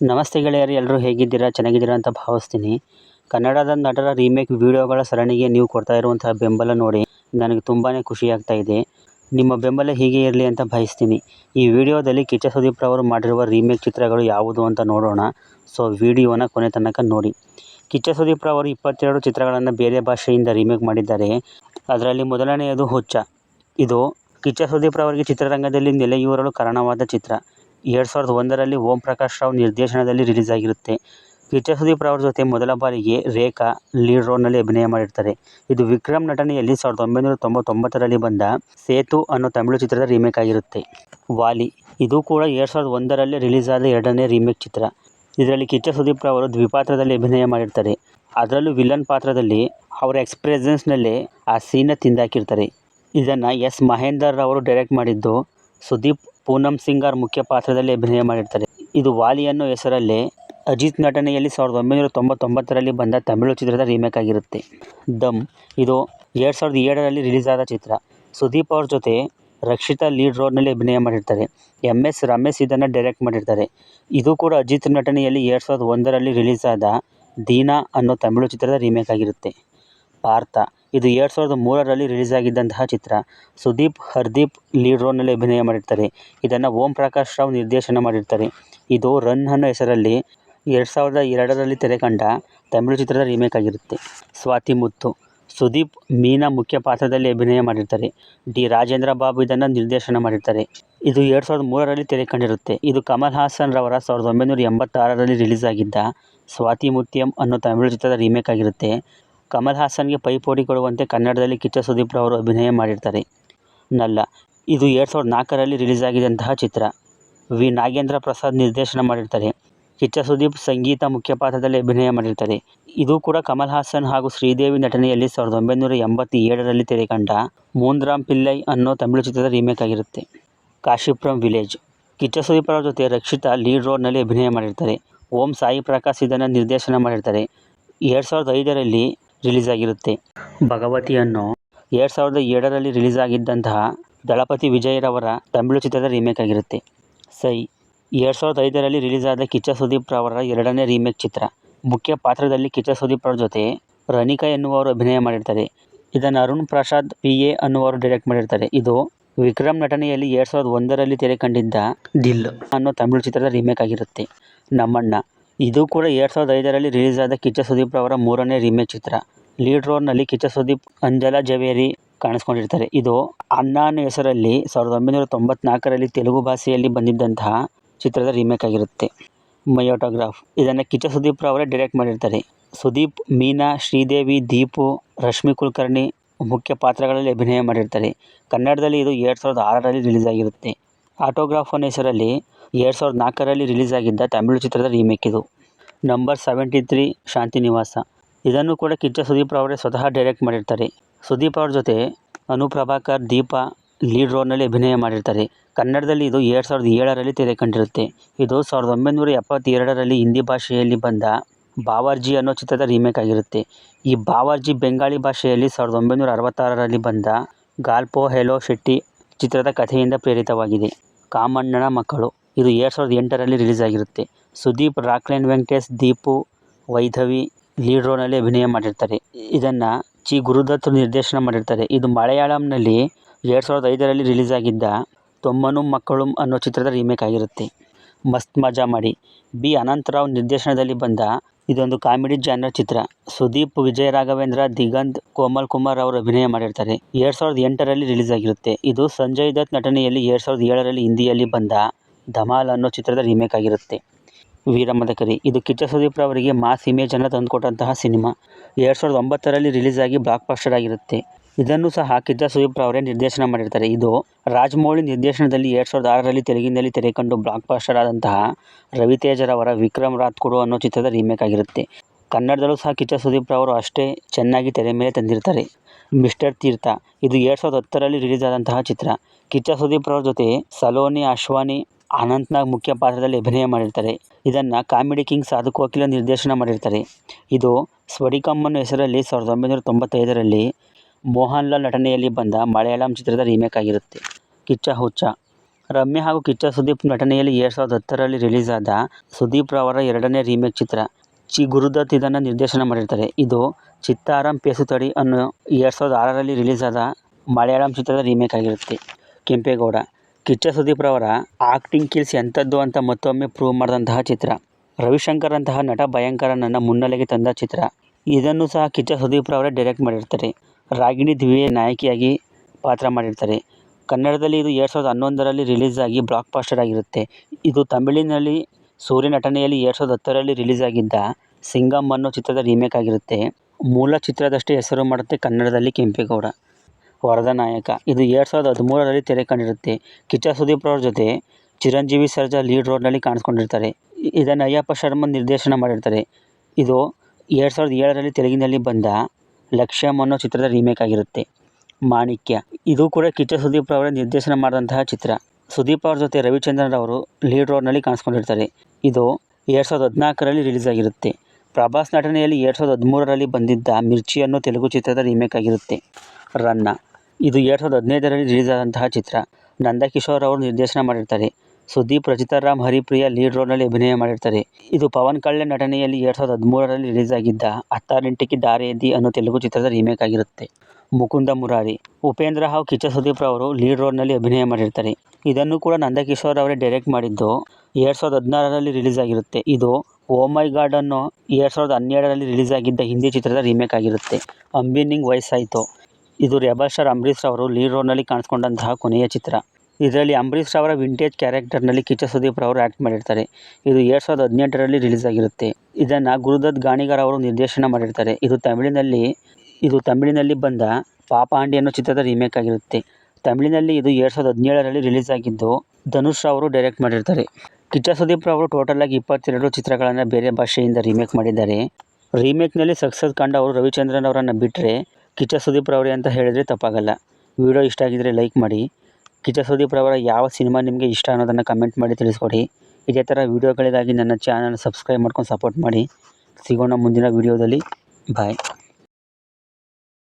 ನಮಸ್ತೆ ಗೆಳೆಯರು ಎಲ್ಲರೂ ಹೇಗಿದ್ದೀರಾ? ಚೆನ್ನಾಗಿದ್ದೀರಾ ಅಂತ ಭಾವಿಸ್ತೀನಿ. ಕನ್ನಡದ ನಟರ ರೀಮೇಕ್ ವಿಡಿಯೋಗಳ ಸರಣಿಗೆ ನೀವು ಕೊಡ್ತಾ ಇರುವಂತಹ ಬೆಂಬಲ ನೋಡಿ, ನನಗೆ ತುಂಬಾ ಖುಷಿಯಾಗ್ತಾ ಇದೆ. ನಿಮ್ಮ ಬೆಂಬಲ ಹೀಗೆ ಇರಲಿ ಅಂತ ಬಯಸ್ತೀನಿ ಈ ವಿಡಿಯೋದಲ್ಲಿ ಕಿಚ್ಚ ಸುದೀಪ್ ರವರು ಮಾಡಿರುವ ರೀಮೇಕ್ ಚಿತ್ರಗಳು ಯಾವುದು ಅಂತ ನೋಡೋಣ. ಸೊ, ವಿಡಿಯೋನ ಕೊನೆ ತನಕ ನೋಡಿ. ಕಿಚ್ಚ ಸುದೀಪ್ ರವರು ಇಪ್ಪತ್ತೆರಡು ಚಿತ್ರಗಳನ್ನು ಬೇರೆ ಭಾಷೆಯಿಂದ ರೀಮೇಕ್ ಮಾಡಿದ್ದಾರೆ. ಅದರಲ್ಲಿ ಮೊದಲನೆಯದು ಹುಚ್ಚ. ಇದು ಕಿಚ್ಚ ಸುದೀಪ್ ರವರಿಗೆ ಚಿತ್ರರಂಗದಲ್ಲಿ ನೆಲೆಯೂರಲು ಕಾರಣವಾದ ಚಿತ್ರ. ಎರಡು ಸಾವಿರದ ಒಂದರಲ್ಲಿ ಓಂ ಪ್ರಕಾಶ್ ರಾವ್ ನಿರ್ದೇಶನದಲ್ಲಿ ರಿಲೀಸ್ ಆಗಿರುತ್ತೆ ಕಿಚ್ಚ ಸುದೀಪ್ ರವರ ಜೊತೆ ಮೊದಲ ಬಾರಿಗೆ ರೇಖಾ ಲೀಡ್ ರೋಲ್ನಲ್ಲಿ ಅಭಿನಯ ಮಾಡಿರ್ತಾರೆ. ಇದು ವಿಕ್ರಮ್ ನಟನೆಯಲ್ಲಿ ಸಾವಿರದ ಒಂಬೈನೂರ ತೊಂಬತ್ತೊಂಬತ್ತರಲ್ಲಿ ಬಂದ ಸೇತು ಅನ್ನೋ ತಮಿಳು ಚಿತ್ರದ ರೀಮೇಕ್ ಆಗಿರುತ್ತೆ. ವಾಲಿ, ಇದು ಕೂಡ ಎರಡು ಸಾವಿರದ ಒಂದರಲ್ಲಿ ರಿಲೀಸ್ ಆದ ಎರಡನೇ ರೀಮೇಕ್ ಚಿತ್ರ. ಇದರಲ್ಲಿ ಕಿಚ್ಚ ಸುದೀಪ್ ರವರು ದ್ವಿಪಾತ್ರದಲ್ಲಿ ಅಭಿನಯ ಮಾಡಿರ್ತಾರೆ. ಅದರಲ್ಲೂ ವಿಲನ್ ಪಾತ್ರದಲ್ಲಿ ಅವರ ಎಕ್ಸ್ಪ್ರೆಸೆನ್ಸ್ನಲ್ಲೇ ಆ ಸೀನ ತಿಂದಾಕಿರ್ತಾರೆ. ಇದನ್ನು ಎಸ್ ಮಹೇಂದರ್ ಅವರು ಡೈರೆಕ್ಟ್ ಮಾಡಿದ್ದು ಸುದೀಪ್ ಪೂನಂ ಸಿಂಗಾರ್ ಮುಖ್ಯ ಪಾತ್ರದಲ್ಲಿ ಅಭಿನಯ ಮಾಡಿರ್ತಾರೆ. ಇದು ವಾಲಿ ಅನ್ನೋ ಹೆಸರಲ್ಲೇ ಅಜಿತ್ ನಟನೆಯಲ್ಲಿ ಸಾವಿರದ ಒಂಬೈನೂರ ತೊಂಬತ್ತೊಂಬತ್ತರಲ್ಲಿ ಬಂದ ತಮಿಳು ಚಿತ್ರದ ರೀಮೇಕ್ ಆಗಿರುತ್ತೆ. ದಮ್, ಇದು ಎರಡು ಸಾವಿರದ ಏಳರಲ್ಲಿ ರಿಲೀಸ್ ಆದ ಚಿತ್ರ. ಸುದೀಪ್ ಅವ್ರ ಜೊತೆ ರಕ್ಷಿತಾ ಲೀಡ್ ರೋಲ್ನಲ್ಲಿ ಅಭಿನಯ ಮಾಡಿರ್ತಾರೆ. ಎಂ ಎಸ್ ರಮೇಶ್ ಇದನ್ನು ಡೈರೆಕ್ಟ್ ಮಾಡಿರ್ತಾರೆ. ಇದು ಕೂಡ ಅಜಿತ್ ನಟನೆಯಲ್ಲಿ ಎರಡು ಸಾವಿರದ ಒಂದರಲ್ಲಿ ರಿಲೀಸ್ ಆದ ದೀನಾ ಅನ್ನೋ ತಮಿಳು ಚಿತ್ರದ ರೀಮೇಕ್ ಆಗಿರುತ್ತೆ. ಪಾರ್ಥ ಇದು ಎರಡು ಸಾವಿರದ ಮೂರರಲ್ಲಿ ರಿಲೀಸ್ ಆಗಿದ್ದಂತಹ ಚಿತ್ರ. ಸುದೀಪ್, ಹರ್ದೀಪ್ ಲೀಡ್ ರೋಲ್ನಲ್ಲಿ ಅಭಿನಯ ಮಾಡಿರ್ತಾರೆ. ಇದನ್ನು ಓಂ ಪ್ರಕಾಶ್ ರಾವ್ ನಿರ್ದೇಶನ ಮಾಡಿರ್ತಾರೆ. ಇದು ರನ್ ಅನ್ನೋ ಹೆಸರಲ್ಲಿ ಎರಡು ಸಾವಿರದ ಎರಡರಲ್ಲಿ ತೆರೆಕಂಡ ತಮಿಳು ಚಿತ್ರದ ರೀಮೇಕ್ ಆಗಿರುತ್ತೆ. ಸ್ವಾತಿ ಮುತ್ತು. ಸುದೀಪ್, ಮೀನಾ ಮುಖ್ಯ ಪಾತ್ರದಲ್ಲಿ ಅಭಿನಯ ಮಾಡಿರ್ತಾರೆ. ಡಿ ರಾಜೇಂದ್ರ ಬಾಬು ಇದನ್ನು ನಿರ್ದೇಶನ ಮಾಡಿರ್ತಾರೆ. ಇದು ಎರಡು ಸಾವಿರದ ಮೂರರಲ್ಲಿ ತೆರೆ ಕಂಡಿರುತ್ತೆ. ಇದು ಕಮಲ್ ಹಾಸನ್ ರವರ ಸಾವಿರದ ಒಂಬೈನೂರ ಎಂಬತ್ತಾರರಲ್ಲಿ ರಿಲೀಸ್ ಆಗಿದ್ದ ಸ್ವಾತಿ ಮುತ್ಯಂ ಅನ್ನೋ ತಮಿಳು ಚಿತ್ರದ ರೀಮೇಕ್ ಆಗಿರುತ್ತೆ. ಕಮಲ್ ಹಾಸನ್ಗೆ ಪೈಪೋಟಿ ಕೊಡುವಂತೆ ಕನ್ನಡದಲ್ಲಿ ಕಿಚ್ಚ ಸುದೀಪ್ ಅವರು ಅಭಿನಯ ಮಾಡಿರ್ತಾರೆ. ನಲ್ಲ, ಇದು ಎರಡು ಸಾವಿರದ ನಾಲ್ಕರಲ್ಲಿ ರಿಲೀಸ್ ಆಗಿದ್ದಂತಹ ಚಿತ್ರ. ವಿ. ನಾಗೇಂದ್ರ ಪ್ರಸಾದ್ ನಿರ್ದೇಶನ ಮಾಡಿರ್ತಾರೆ. ಕಿಚ್ಚ ಸುದೀಪ್ ಸಂಗೀತ ಮುಖ್ಯ ಪಾತ್ರದಲ್ಲಿ ಅಭಿನಯ ಮಾಡಿರ್ತಾರೆ. ಇದು ಕೂಡ ಕಮಲ್ ಹಾಸನ್ ಹಾಗೂ ಶ್ರೀದೇವಿ ನಟನೆಯಲ್ಲಿ ಸಾವಿರದ ಒಂಬೈನೂರ ಎಂಬತ್ತೇಳರಲ್ಲಿ ತೆರೆಕಂಡ ಮೂಂದ್ರಾಮ್ ಪಿಲ್ಲೈ ಅನ್ನೋ ತಮಿಳು ಚಿತ್ರದ ರೀಮೇಕ್ ಆಗಿರುತ್ತೆ. ಕಾಶಿಪುರಂ ವಿಲೇಜ್. ಕಿಚ್ಚ ಸುದೀಪ್ ಅವರ ಜೊತೆ ರಕ್ಷಿತಾ ಲೀಡ್ ರೋಲ್ನಲ್ಲಿ ಅಭಿನಯ ಮಾಡಿರ್ತಾರೆ. ಓಂ ಸಾಯಿ ಪ್ರಕಾಶ್ ಇದನ್ನು ನಿರ್ದೇಶನ ಮಾಡಿರ್ತಾರೆ. ಎರಡು ಸಾವಿರದ ಐದರಲ್ಲಿ ರಿಲೀಸ್ ಆಗಿರುತ್ತೆ ಭಗವತಿಯನ್ನು ಎರಡು ಸಾವಿರದ ಏಳರಲ್ಲಿ ರಿಲೀಸ್ ಆಗಿದ್ದಂತಹ ದಳಪತಿ ವಿಜಯರವರ ತಮಿಳು ಚಿತ್ರದ ರೀಮೇಕ್ ಆಗಿರುತ್ತೆ. ಸೈ, ಎರಡು ಸಾವಿರದ ಐದರಲ್ಲಿ ರಿಲೀಸ್ ಆದ ಕಿಚ್ಚ ಸುದೀಪ್ ರವರ ಎರಡನೇ ರೀಮೇಕ್ ಚಿತ್ರ. ಮುಖ್ಯ ಪಾತ್ರದಲ್ಲಿ ಕಿಚ್ಚ ಸುದೀಪ್ ರವರ ಜೊತೆ ರನಿಕಾ ಎನ್ನುವರು ಅಭಿನಯ ಮಾಡಿರ್ತಾರೆ. ಇದನ್ನು ಅರುಣ್ ಪ್ರಸಾದ್, ಪಿ ಎ ಅನ್ನುವರು ಡೈರೆಕ್ಟ್ ಮಾಡಿರ್ತಾರೆ. ಇದು ವಿಕ್ರಮ್ ನಟನೆಯಲ್ಲಿ ಎರಡು ಸಾವಿರದ ಒಂದರಲ್ಲಿ ತೆರೆ ಕಂಡಿದ್ದ ದಿಲ್ ಅನ್ನೋ ತಮಿಳು ಚಿತ್ರದ ರೀಮೇಕ್ ಆಗಿರುತ್ತೆ. ನಮ್ಮಣ್ಣ ಇದು ಕೂಡ ಎರಡು ಸಾವಿರದ ಐದರಲ್ಲಿ ರಿಲೀಸ್ ಆದ ಕಿಚ್ಚ ಸುದೀಪ್ ಅವರ ಮೂರನೇ ರೀಮೇಕ್ ಚಿತ್ರ. ಲೀಡ್ ರೋಲ್ನಲ್ಲಿ ಕಿಚ್ಚ ಸುದೀಪ್ ಅಂಜಲಾ ಜವೇರಿ ಕಾಣಿಸ್ಕೊಂಡಿರ್ತಾರೆ. ಇದು ಅಣ್ಣ ಅನ್ನೋ ಹೆಸರಲ್ಲಿ ಸಾವಿರದ ಒಂಬೈನೂರ ತೊಂಬತ್ನಾಲ್ಕರಲ್ಲಿ ತೆಲುಗು ಭಾಷೆಯಲ್ಲಿ ಬಂದಿದ್ದಂತಹ ಚಿತ್ರದ ರೀಮೇಕ್ ಆಗಿರುತ್ತೆ. ಮಯೋಟೋಗ್ರಾಫ್ ಇದನ್ನು ಕಿಚ್ಚ ಸುದೀಪ್ ರವರೇ ಡೈರೆಕ್ಟ್ ಮಾಡಿರ್ತಾರೆ. ಸುದೀಪ್, ಮೀನಾ, ಶ್ರೀದೇವಿ, ದೀಪು, ರಶ್ಮಿ ಕುಲಕರ್ಣಿ ಮುಖ್ಯ ಪಾತ್ರಗಳಲ್ಲಿ ಅಭಿನಯ ಮಾಡಿರ್ತಾರೆ. ಕನ್ನಡದಲ್ಲಿ ಇದು ಎರಡು ಸಾವಿರದ ಆರರಲ್ಲಿ ರಿಲೀಸ್ ಆಗಿರುತ್ತೆ. ಆಟೋಗ್ರಾಫ್ ಅನ್ನೋ ಹೆಸರಲ್ಲಿ ಎರಡು ಸಾವಿರದ ನಾಲ್ಕರಲ್ಲಿ ರಿಲೀಸ್ ಆಗಿದ್ದ ತಮಿಳು ಚಿತ್ರದ ರೀಮೇಕ್ ಇದು. ನಂಬರ್ ಸೆವೆಂಟಿ ತ್ರೀ ಶಾಂತಿ ನಿವಾಸ. ಇದನ್ನು ಕೂಡ ಕಿಚ್ಚ ಸುದೀಪ್ ಅವರೇ ಸ್ವತಃ ಡೈರೆಕ್ಟ್ ಮಾಡಿರ್ತಾರೆ. ಸುದೀಪ್ ಅವ್ರ ಜೊತೆ ಅನು ಪ್ರಭಾಕರ್, ದೀಪಾ ಲೀಡ್ ರೋಲ್ನಲ್ಲಿ ಅಭಿನಯ ಮಾಡಿರ್ತಾರೆ. ಕನ್ನಡದಲ್ಲಿ ಇದು ಎರಡು ಸಾವಿರದ ಏಳರಲ್ಲಿ ತೆರೆ ಕಂಡಿರುತ್ತೆ ಇದು ಸಾವಿರದ ಒಂಬೈನೂರ ಎಪ್ಪತ್ತೆರಡರಲ್ಲಿ ಹಿಂದಿ ಭಾಷೆಯಲ್ಲಿ ಬಂದ ಬಾವರ್ಜಿ ಅನ್ನೋ ಚಿತ್ರದ ರೀಮೇಕ್ ಆಗಿರುತ್ತೆ. ಈ ಬಾವರ್ಜಿ ಬೆಂಗಾಳಿ ಭಾಷೆಯಲ್ಲಿ ಸಾವಿರದ ಒಂಬೈನೂರ ಅರವತ್ತಾರರಲ್ಲಿ ಬಂದ ಗಾಲ್ಪೋ ಹೆಲೋ ಶೆಟ್ಟಿ ಚಿತ್ರದ ಕಥೆಯಿಂದ ಪ್ರೇರಿತವಾಗಿದೆ. ಕಾಮಣ್ಣನ ಮಕ್ಕಳು. ಇದು ಎರಡು ಸಾವಿರದ ಎಂಟರಲ್ಲಿ ರಿಲೀಸ್ ಆಗಿರುತ್ತೆ. ಸುದೀಪ್, ರಾಕ್ಲೈನ್ ವೆಂಕಟೇಶ್, ದೀಪು, ವೈಧವಿ ಲೀಡ್ ರೋಲ್ನಲ್ಲಿ ಅಭಿನಯ ಮಾಡಿರ್ತಾರೆ. ಇದನ್ನು ಚಿ ಗುರುದತ್ ನಿರ್ದೇಶನ ಮಾಡಿರ್ತಾರೆ. ಇದು ಮಲಯಾಳಂನಲ್ಲಿ ಎರಡು ಸಾವಿರದ ಐದರಲ್ಲಿ ರಿಲೀಸ್ ಆಗಿದ್ದ ತೊಮ್ಮನು ಮಕ್ಕಳು ಅನ್ನೋ ಚಿತ್ರದ ರೀಮೇಕ್ ಆಗಿರುತ್ತೆ. ಮಸ್ತ್ ಮಜಾ ಮಾಡಿ. ಬಿ. ಅನಂತರಾವ್ ನಿರ್ದೇಶನದಲ್ಲಿ ಬಂದ ಇದೊಂದು ಕಾಮಿಡಿ ಜಾನರ್ ಚಿತ್ರ. ಸುದೀಪ್, ವಿಜಯ ರಾಘವೇಂದ್ರ, ದಿಗಂತ್, ಕೋಮಲ್ ಕುಮಾರ್ ಅವರು ಅಭಿನಯ ಮಾಡಿರ್ತಾರೆ. ಎರಡು ಸಾವಿರದ ಎಂಟರಲ್ಲಿ ರಿಲೀಸ್ ಆಗಿರುತ್ತೆ. ಇದು ಸಂಜಯ್ ದತ್ ನಟನೆಯಲ್ಲಿ ಎರಡು ಸಾವಿರದ ಏಳರಲ್ಲಿ ಹಿಂದಿಯಲ್ಲಿ ಬಂದ ಧಮಾಲ್ ಅನ್ನೋ ಚಿತ್ರದ ರೀಮೇಕ್ ಆಗಿರುತ್ತೆ. ವೀರ ಮದಕರಿ ಇದು ಕಿಚ್ಚ ಸುದೀಪ್ ರವರಿಗೆ ಮಾಸ್ ಇಮೇಜನ್ನು ತಂದುಕೊಟ್ಟಂತಹ ಸಿನಿಮಾ. ಎರಡು ಸಾವಿರದ ಒಂಬತ್ತರಲ್ಲಿ ರಿಲೀಸ್ ಆಗಿ ಬ್ಲಾಕ್ ಪಾಸ್ಟರ್ ಆಗಿರುತ್ತೆ. ಇದನ್ನು ಸಹ ಕಿಚ್ಚ ಸುದೀಪ್ ರವರೇ ನಿರ್ದೇಶನ ಮಾಡಿರ್ತಾರೆ. ಇದು ರಾಜಮೌಳಿ ನಿರ್ದೇಶನದಲ್ಲಿ ಎರಡು ಸಾವಿರದ ಆರರಲ್ಲಿ ತೆಲುಗಿನಲ್ಲಿ ತೆರೆಕಂಡು ಬ್ಲಾಕ್ ಪಾಸ್ಟರ್ ಆದಂತಹ ರವಿತೇಜರವರ ವಿಕ್ರಮ್ ರಾತ್ಕುಡು ಅನ್ನೋ ಚಿತ್ರದ ರೀಮೇಕ್ ಆಗಿರುತ್ತೆ. ಕನ್ನಡದಲ್ಲೂ ಸಹ ಕಿಚ್ಚ ಸುದೀಪ್ ರವರು ಅಷ್ಟೇ ಚೆನ್ನಾಗಿ ತೆರೆ ಮೇಲೆ ತಂದಿರ್ತಾರೆ. ಮಿಸ್ಟರ್ ತೀರ್ಥ, ಇದು ಎರಡು ಸಾವಿರದ ಹತ್ತರಲ್ಲಿ ರಿಲೀಸ್ ಆದಂತಹ ಚಿತ್ರ. ಕಿಚ್ಚ ಸುದೀಪ್ ರವರ ಜೊತೆ ಸಲೋನಿ, ಅಶ್ವಾನಿ ಅನಂತ್ನಾಗ್ ಮುಖ್ಯ ಪಾತ್ರದಲ್ಲಿ ಅಭಿನಯ ಮಾಡಿರ್ತಾರೆ. ಇದನ್ನು ಕಾಮಿಡಿ ಕಿಂಗ್ ಸಾಧು ಕೋಕಿಲ ನಿರ್ದೇಶನ ಮಾಡಿರ್ತಾರೆ. ಇದು ಸ್ವಡಿಕಮ್ ಅನ್ನೋ ಹೆಸರಲ್ಲಿ ಸಾವಿರದ ಒಂಬೈನೂರ ತೊಂಬತ್ತೈದರಲ್ಲಿ ಮೋಹನ್ಲಾಲ್ ನಟನೆಯಲ್ಲಿ ಬಂದ ಮಲಯಾಳಂ ಚಿತ್ರದ ರೀಮೇಕ್ ಆಗಿರುತ್ತೆ. ಕಿಚ್ಚ ಹುಚ್ಚ. ರಮ್ಯ ಹಾಗೂ ಕಿಚ್ಚ ಸುದೀಪ್ ನಟನೆಯಲ್ಲಿ ಎರಡು ಸಾವಿರದ ಹತ್ತರಲ್ಲಿ ರಿಲೀಸ್ ಆದ ಸುದೀಪ್ ರವರ ಎರಡನೇ ರೀಮೇಕ್ ಚಿತ್ರ ಚಿ ಗುರುದತ್ ಇದನ್ನು ನಿರ್ದೇಶನ ಮಾಡಿರ್ತಾರೆ. ಇದು ಚಿತ್ತಾರಂ ಪೇಸುತಡಿ ಅನ್ನೋ ಎರಡು ಸಾವಿರದ ಆರರಲ್ಲಿ ರಿಲೀಸ್ ಆದ ಮಲಯಾಳಂ ಚಿತ್ರದ ರೀಮೇಕ್ ಆಗಿರುತ್ತೆ. ಕೆಂಪೇಗೌಡ. ಕಿಚ್ಚ ಸುದೀಪ್ ರವರ ಆಕ್ಟಿಂಗ್ ಕಿಲ್ಸ್ ಎಂಥದ್ದು ಅಂತ ಮತ್ತೊಮ್ಮೆ ಪ್ರೂವ್ ಮಾಡಿದಂತಹ ಚಿತ್ರ. ರವಿಶಂಕರ್ ಅಂತಹ ನಟ ಭಯಂಕರನನ್ನು ಮುನ್ನೆಲೆಗೆ ತಂದ ಚಿತ್ರ. ಇದನ್ನು ಸಹ ಕಿಚ್ಚ ಸುದೀಪ್ ರವರೇ ಡೈರೆಕ್ಟ್ ಮಾಡಿರ್ತಾರೆ. ರಾಗಿಣಿ ದಿವ್ಯ ನಾಯಕಿಯಾಗಿ ಪಾತ್ರ ಮಾಡಿರ್ತಾರೆ. ಕನ್ನಡದಲ್ಲಿ ಇದು ಎರಡು ಸಾವಿರದ ಹನ್ನೊಂದರಲ್ಲಿ ರಿಲೀಸ್ ಆಗಿ ಬ್ಲಾಕ್ ಪಾಸ್ಟರ್ ಆಗಿರುತ್ತೆ. ಇದು ತಮಿಳಿನಲ್ಲಿ ಸೂರ್ಯ ನಟನೆಯಲ್ಲಿ ಎರಡು ಸಾವಿರದ ಹತ್ತರಲ್ಲಿ ರಿಲೀಸ್ ಆಗಿದ್ದ ಸಿಂಗಮ್ ಅನ್ನೋ ಚಿತ್ರದ ರೀಮೇಕ್ ಆಗಿರುತ್ತೆ. ಮೂಲ ಚಿತ್ರದಷ್ಟೇ ಹೆಸರು ಮಾಡುತ್ತೆ ಕನ್ನಡದಲ್ಲಿ ಕೆಂಪೇಗೌಡ. ವರದ ನಾಯಕ. ಇದು ಎರಡು ಸಾವಿರದ ಹದಿಮೂರರಲ್ಲಿ ತೆರೆ ಕಂಡಿರುತ್ತೆ. ಕಿಚ್ಚ ಸುದೀಪ್ ಅವ್ರ ಜೊತೆ ಚಿರಂಜೀವಿ ಸರ್ಜಾ ಲೀಡ್ ರೋಲ್ನಲ್ಲಿ ಕಾಣಿಸ್ಕೊಂಡಿರ್ತಾರೆ. ಇದನ್ನು ಅಯ್ಯಪ್ಪ ಶರ್ಮ ನಿರ್ದೇಶನ ಮಾಡಿರ್ತಾರೆ. ಇದು ಎರಡು ಸಾವಿರದ ಏಳರಲ್ಲಿ ತೆಲುಗಿನಲ್ಲಿ ಬಂದ ಲಕ್ಷ್ಯಂ ಅನ್ನೋ ಚಿತ್ರದ ರೀಮೇಕ್ ಆಗಿರುತ್ತೆ. ಮಾಣಿಕ್ಯ. ಇದು ಕೂಡ ಕಿಚ್ಚ ಸುದೀಪ್ ಅವರೇ ನಿರ್ದೇಶನ ಮಾಡಿದಂತಹ ಚಿತ್ರ. ಸುದೀಪ್ ಅವ್ರ ಜೊತೆ ರವಿಚಂದ್ರನ್ ಅವರು ಲೀಡ್ ರೋಲ್ನಲ್ಲಿ ಕಾಣಿಸ್ಕೊಂಡಿರ್ತಾರೆ. ಇದು ಎರಡು ಸಾವಿರದ ಹದಿನಾಲ್ಕರಲ್ಲಿ ರಿಲೀಸ್ ಆಗಿರುತ್ತೆ. ಪ್ರಭಾಸ್ ನಟನೆಯಲ್ಲಿ ಎರಡು ಸಾವಿರದ ಹದಿಮೂರರಲ್ಲಿ ಬಂದಿದ್ದ ಮಿರ್ಚಿ ಅನ್ನೋ ತೆಲುಗು ಚಿತ್ರದ ರೀಮೇಕ್ ಆಗಿರುತ್ತೆ. ರನ್ನ. ಇದು ಎರಡು ಸಾವಿರದ ಹದಿನೈದರಲ್ಲಿ ರಿಲೀಸ್ ಆದಂತಹ ಚಿತ್ರ. ನಂದಕಿಶೋರ್ ಅವರು ನಿರ್ದೇಶನ ಮಾಡಿರ್ತಾರೆ. ಸುದೀಪ್ ರಚಿತಾರಾಮ್ ಹರಿಪ್ರಿಯ ಲೀಡ್ ರೋಲ್ನಲ್ಲಿ ಅಭಿನಯ ಮಾಡಿರ್ತಾರೆ. ಇದು ಪವನ್ ಕಲ್ಯಾಣ್ ನಟನೆಯಲ್ಲಿ ಎರಡು ಸಾವಿರದ ಹದಿಮೂರರಲ್ಲಿ ರಿಲೀಸ್ ಆಗಿದ್ದ ಅತ್ತಾರಿಂಟಿಗೆ ದಾರೇದಿ ಅನ್ನೋ ತೆಲುಗು ಚಿತ್ರದ ರೀಮೇಕ್ ಆಗಿರುತ್ತೆ. ಮುಕುಂದ ಮುರಾರಿ, ಉಪೇಂದ್ರ ಹಾಗೂ ಕಿಚ್ಚ ಸುದೀಪ್ ಅವರು ಲೀಡ್ ರೋಲ್ನಲ್ಲಿ ಅಭಿನಯ ಮಾಡಿರ್ತಾರೆ. ಇದನ್ನು ಕೂಡ ನಂದಕಿಶೋರ್ ಅವರೇ ಡೈರೆಕ್ಟ್ ಮಾಡಿದ್ದು ಎರಡು ಸಾವಿರದ ಹದಿನಾರರಲ್ಲಿ ರಿಲೀಸ್ ಆಗಿರುತ್ತೆ ಇದು ಓ ಮೈ ಗಾಡ್ ಅನ್ನೋ ಎರಡು ಸಾವಿರದ ಹನ್ನೆರಡರಲ್ಲಿ ರಿಲೀಸ್ ಆಗಿದ್ದ ಹಿಂದಿ ಚಿತ್ರದ ರೀಮೇಕ್ ಆಗಿರುತ್ತೆ. ಅಂಬಿನಿಂಗ್ ವಯಸ್ಸಾಯಿತು. ಇದು ರೆಬಲ್ ಸ್ಟಾರ್ ಅಂಬರೀಶ್ ಅವರು ಲೀಡ್ ರೋಲ್ನಲ್ಲಿ ಕಾಣಿಸ್ಕೊಂಡಂತಹ ಕೊನೆಯ ಚಿತ್ರ. ಇದರಲ್ಲಿ ಅಂಬರೀಶ್ ಅವರ ವಿಂಟೇಜ್ ಕ್ಯಾರೆಕ್ಟರ್ನಲ್ಲಿ ಕಿಚ್ಚ ಸುದೀಪ್ ಅವರು ಆ್ಯಕ್ಟ್ ಮಾಡಿರ್ತಾರೆ. ಇದು ಎರಡು ಸಾವಿರದ ಹದಿನೆಂಟರಲ್ಲಿ ರಿಲೀಸ್ ಆಗಿರುತ್ತೆ. ಇದನ್ನು ಗುರುದತ್ ಗಾಣಿಗಾರ್ ಅವರು ನಿರ್ದೇಶನ ಮಾಡಿರ್ತಾರೆ. ಇದು ತಮಿಳಿನಲ್ಲಿ ಇದು ತಮಿಳಿನಲ್ಲಿ ಬಂದ ಪಾಪಾಂಡಿ ಅನ್ನೋ ಚಿತ್ರದ ರೀಮೇಕ್ ಆಗಿರುತ್ತೆ. ತಮಿಳಿನಲ್ಲಿ ಇದು ಎರಡು ಸಾವಿರದ ಹದಿನೇಳರಲ್ಲಿ ರಿಲೀಸ್ ಆಗಿದ್ದು ಧನುಷ್ ಅವರು ಡೈರೆಕ್ಟ್ ಮಾಡಿರ್ತಾರೆ. ಕಿಚ್ಚ ಸುದೀಪ್ ಅವರು ಟೋಟಲ್ ಆಗಿ ಇಪ್ಪತ್ತೆರಡು ಚಿತ್ರಗಳನ್ನು ಬೇರೆ ಭಾಷೆಯಿಂದ ರೀಮೇಕ್ ಮಾಡಿದ್ದಾರೆ. ರೀಮೇಕ್ನಲ್ಲಿ ಸಕ್ಸಸ್ ಕಂಡ ಅವರು ರವಿಚಂದ್ರನ್ ಅವರನ್ನು ಬಿಟ್ಟರೆ ಕಿಚ್ಚ ಸುದೀಪ್ ರವರೇ ಅಂತ ಹೇಳಿದರೆ ತಪ್ಪಾಗಲ್ಲ. ವಿಡಿಯೋ ಇಷ್ಟ ಆಗಿದ್ದರೆ ಲೈಕ್ ಮಾಡಿ. ಕಿಚ್ಚ ಸುದೀಪ್ ರವರ ಯಾವ ಸಿನಿಮಾ ನಿಮಗೆ ಇಷ್ಟ ಅನ್ನೋದನ್ನು ಕಮೆಂಟ್ ಮಾಡಿ ತಿಳಿಸ್ಕೊಡಿ. ಇದೇ ಥರ ವಿಡಿಯೋಗಳಿಗಾಗಿ ನನ್ನ ಚಾನಲ್ ಸಬ್ಸ್ಕ್ರೈಬ್ ಮಾಡ್ಕೊಂಡು ಸಪೋರ್ಟ್ ಮಾಡಿ. ಸಿಗೋಣ ಮುಂದಿನ ವೀಡಿಯೋದಲ್ಲಿ. ಬಾಯ್